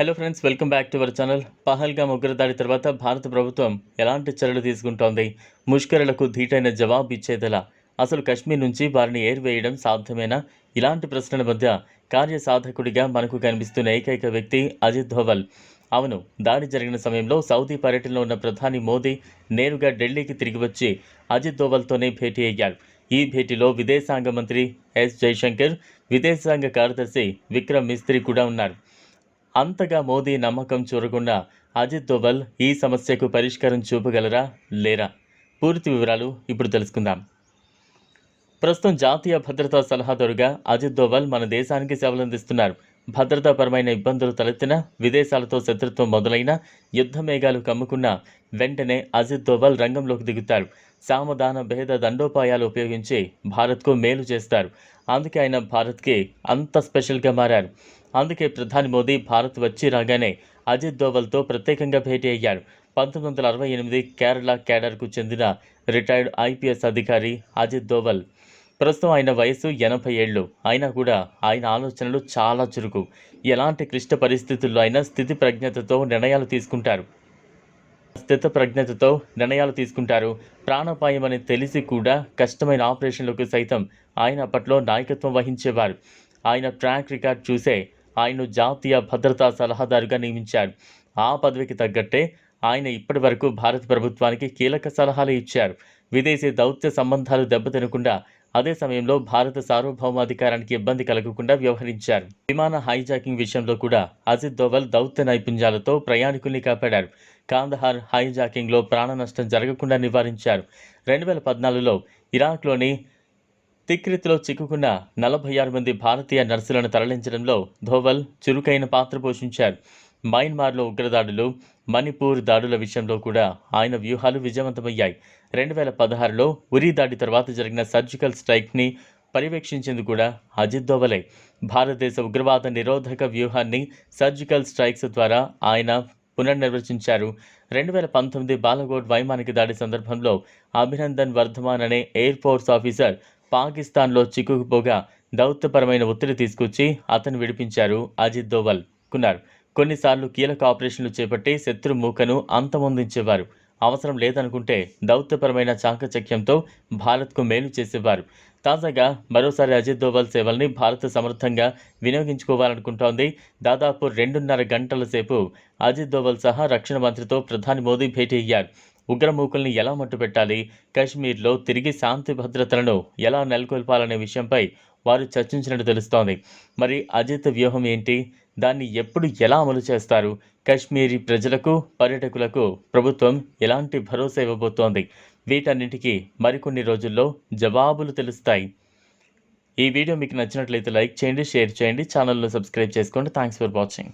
Hello friends welcome back to our channel Pahalgam ఉగ్రదాడి తర్వాత భారత ప్రభుత్వం ఎలాంటి చర్యలు తీసుకుంటోంది? ముష్కరులకు ధీటైన జవాబు ఇచ్చేదలా? అసలు కశ్మీర్ నుంచి వారిని ఏర్వేయడం సాధ్యమేనా? ఇలాంటి ప్రశ్నల మధ్య కార్యసాధకుడిగా మనకు కనిపిస్తున్న ఏకైక వ్యక్తి అజిత్ ధోవల్. అవును దాడి జరిగిన సమయంలో సౌదీ పర్యటనలో ఉన్న ప్రధాని మోదీ నేరుగా ఢిల్లీకి తిరిగి వచ్చి అజిత్ దోవల్తోనే భేటీ అయ్యారు. ఈ భేటీలో విదేశాంగ మంత్రి ఎస్ జైశంకర్ విదేశాంగ కార్యదర్శి విక్రమ్ మిస్త్రీ కూడా ఉన్నారు. అంతగా మోదీ నమ్మకం చూరకుండా అజిత్ దోవల్ ఈ సమస్యకు పరిష్కారం చూపగలరా లేరా? పూర్తి వివరాలు ఇప్పుడు తెలుసుకుందాం. ప్రస్తుతం జాతీయ భద్రతా సలహాదారుగా అజిత్ దోవల్ మన దేశానికి సేవలందిస్తున్నారు భద్రతాపరమైన ఇబ్బందులు తలెత్తిన విదేశాలతో శత్రుత్వం మొదలైన యుద్ధ మేఘాలు కమ్ముకున్న వెంటనే అజిత్ దోవల్ రంగంలోకి దిగుతారు సామధాన భేద దండోపాయాలు ఉపయోగించి భారత్కు మేలు చేస్తారు. అందుకే ఆయన భారత్కి అంత స్పెషల్గా మారారు. అందుకే ప్రధాని మోదీ భారత్ వచ్చి రాగానే అజిత్ దోవల్తో ప్రత్యేకంగా భేటీ అయ్యారు. పంతొమ్మిది వందల అరవై ఎనిమిది కేరళ కేడర్కు చెందిన రిటైర్డ్ ఐపీఎస్ అధికారి అజిత్ దోవల్. ప్రస్తుతం ఆయన వయసు ఎనభై ఏళ్ళు. అయినా కూడా ఆయన ఆలోచనలు చాలా చురుకు. ఎలాంటి క్లిష్ట పరిస్థితుల్లో అయినా స్థితి ప్రజ్ఞతతో నిర్ణయాలు తీసుకుంటారు. స్థిత ప్రజ్ఞతతో నిర్ణయాలు తీసుకుంటారు. ప్రాణాపాయం అని తెలిసి కూడా కష్టమైన ఆపరేషన్లకు సైతం ఆయన అప్పట్లో నాయకత్వం వహించేవారు. ఆయన ట్రాక్ రికార్డ్ చూసే ఆయన్ను జాతీయ భద్రతా సలహాదారుగా నియమించారు. ఆ పదవికి తగ్గట్టే ఆయన ఇప్పటి వరకు భారత ప్రభుత్వానికి కీలక సలహాలు ఇచ్చారు. విదేశీ దౌత్య సంబంధాలు దెబ్బతినకుండా అదే సమయంలో భారత సార్వభౌమాధికారానికి ఇబ్బంది కలగకుండా వ్యవహరించారు. విమాన హైజాకింగ్ విషయంలో కూడా అజిత్ దోవల్ దౌత్య నైపుణ్యాలతో ప్రయాణికుల్ని కాపాడారు. కాందహార్ హైజాకింగ్లో ప్రాణ నష్టం జరగకుండా నివారించారు. రెండు వేల పద్నాలుగులో ఇరాక్లోని తిక్రిత్లో చిక్కుకున్న నలభై ఆరు మంది భారతీయ నర్సులను తరలించడంలో ధోవల్ చురుకైన పాత్ర పోషించారు. మయన్మార్లో ఉగ్రదాడులు మణిపూర్ దాడుల విషయంలో కూడా ఆయన వ్యూహాలు విజయవంతమయ్యాయి. రెండు వేల పదహారులో ఉరి దాడి తర్వాత జరిగిన సర్జికల్ స్ట్రైక్ని పర్యవేక్షించింది కూడా అజిత్ దోవలే. భారతదేశ ఉగ్రవాద నిరోధక వ్యూహాన్ని సర్జికల్ స్ట్రైక్స్ ద్వారా ఆయన పునర్నిర్వచించారు. రెండు వేల పంతొమ్మిది బాలకోట్ వైమానిక దాడి సందర్భంలో అభినందన్ వర్ధమాన్ అనే ఎయిర్ ఫోర్స్ ఆఫీసర్ పాకిస్తాన్లో చిక్కుకుపోగా దౌత్యపరమైన ఒత్తిడి తీసుకొచ్చి అతను విడిపించారు అజిత్ దోవల్ కున్నారు. కొన్నిసార్లు కీలక ఆపరేషన్లు చేపట్టి శత్రు మూకను అంతమొందించేవారు. అవసరం లేదనుకుంటే దౌత్యపరమైన చాకచక్యంతో భారత్కు మేలు చేసేవారు. తాజాగా మరోసారి అజిత్ దోవల్ సేవల్ని భారత్ సమర్థంగా వినియోగించుకోవాలనుకుంటోంది. దాదాపు రెండున్నర గంటల సేపు అజిత్ దోవల్ సహా రక్షణ మంత్రితో ప్రధాని మోదీ భేటీ అయ్యారు. ఉగ్రమూకుల్ని ఎలా మట్టుపెట్టాలి? కశ్మీర్లో తిరిగి శాంతి భద్రతలను ఎలా నెలకొల్పాలనే విషయంపై వారు చర్చించినట్టు తెలుస్తోంది. మరి అజిత్ వ్యూహం ఏంటి? దాన్ని ఎప్పుడు ఎలా అమలు చేస్తారు? కశ్మీరీ ప్రజలకు పర్యాటకులకు ప్రభుత్వం ఎలాంటి భరోసా ఇవ్వబోతోంది? వీటన్నిటికీ మరికొన్ని రోజుల్లో జవాబులు తెలుస్తాయి. ఈ వీడియో మీకు నచ్చినట్లయితే లైక్ చేయండి షేర్ చేయండి ఛానల్ను సబ్స్క్రైబ్ చేసుకోండి. Thanks for watching.